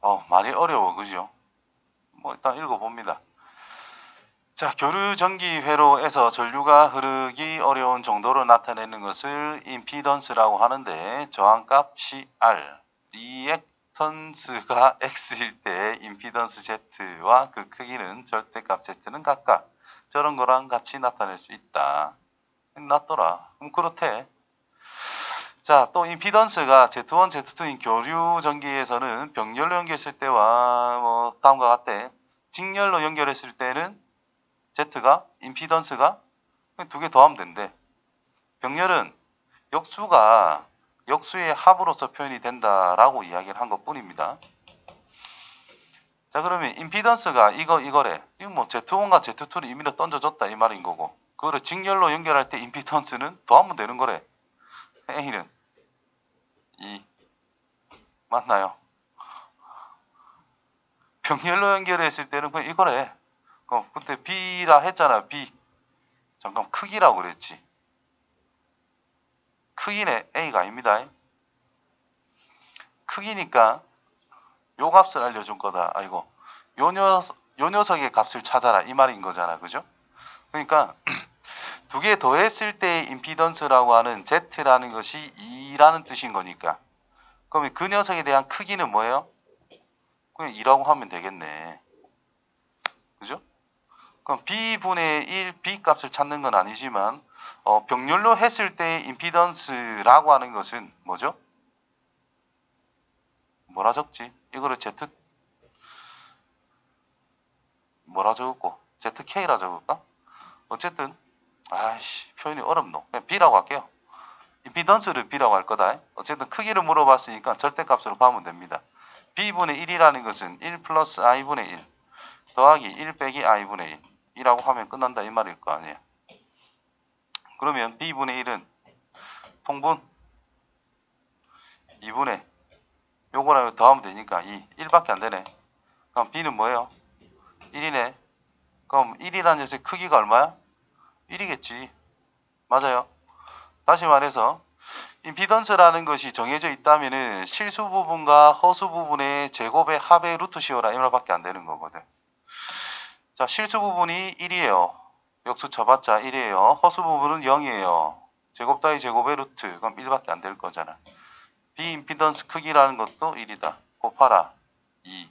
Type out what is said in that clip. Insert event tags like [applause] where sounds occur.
어, 많이 어려워, 그죠? 뭐 일단 읽어봅니다. 자, 교류 전기 회로에서 전류가 흐르기 어려운 정도로 나타내는 것을 임피던스라고 하는데 저항값 CR, 리액턴스가 X일 때 임피던스 Z와 그 크기는 절대값 Z는 각각 저런 거랑 같이 나타낼 수 있다. 낫더라. 그럼 그렇대. 자, 또 임피던스가 Z1, Z2인 교류 전기에서는 병렬로 연결했을 때와 뭐 다음과 같대. 직렬로 연결했을 때는 Z가 임피던스가 두 개 더하면 된대. 병렬은 역수가 역수의 합으로서 표현이 된다라고 이야기를 한 것뿐입니다. 자 그러면 임피던스가 이거 이거래. 이거 뭐 Z1과 Z2를 임의로 던져줬다 이 말인 거고 그거를 직렬로 연결할 때 임피던스는 더하면 되는 거래. A는 2 맞나요? 병렬로 연결했을 때는 그냥 이거래. 어, 그때 B라 했잖아. B. 잠깐 크기라고 그랬지. 크기는 A가 아닙니다. 크기니까 요 값을 알려준 거다. 아이고. 요 녀석, 요 녀석의 값을 찾아라. 이 말인 거잖아. 그죠? 그러니까 [clears throat] 두 개 더했을 때의 임피던스라고 하는 Z라는 것이 2 라는 뜻인 거니까. 그러면 그 녀석에 대한 크기는 뭐예요? 그냥 2라고 하면 되겠네. 그죠? 그럼 B분의 1, B 값을 찾는 건 아니지만 어, 병렬로 했을 때 임피던스라고 하는 것은 뭐죠? 뭐라 적지? 이거를 Z 뭐라 적을고? ZK라 적을까? 어쨌든 아이씨 표현이 어렵노. 그냥 B라고 할게요. 임피던스를 B라고 할 거다. 어쨌든 크기를 물어봤으니까 절대값으로 가면 됩니다. B분의 1이라는 것은 1 플러스 I분의 1 더하기 1 빼기 I분의 1 이라고 하면 끝난다 이 말일 거 아니에요. 그러면 B분의 1은 통분 2분의 요거랑 더하면 되니까 2 1밖에 안 되네. 그럼 B는 뭐예요? 1이네. 그럼 1이라는 녀석의 크기가 얼마야? 1이겠지. 맞아요. 다시 말해서 임피던스라는 것이 정해져 있다면은 실수 부분과 허수 부분의 제곱의 합의 루트 씌워라 이 말밖에 안 되는 거거든. 자, 실수 부분이 1이에요. 역수 쳐봤자 1이에요. 허수 부분은 0이에요. 제곱 따위 제곱의 루트. 그럼 1밖에 안 될 거잖아. 비임피던스 크기라는 것도 1이다. 곱하라. 2.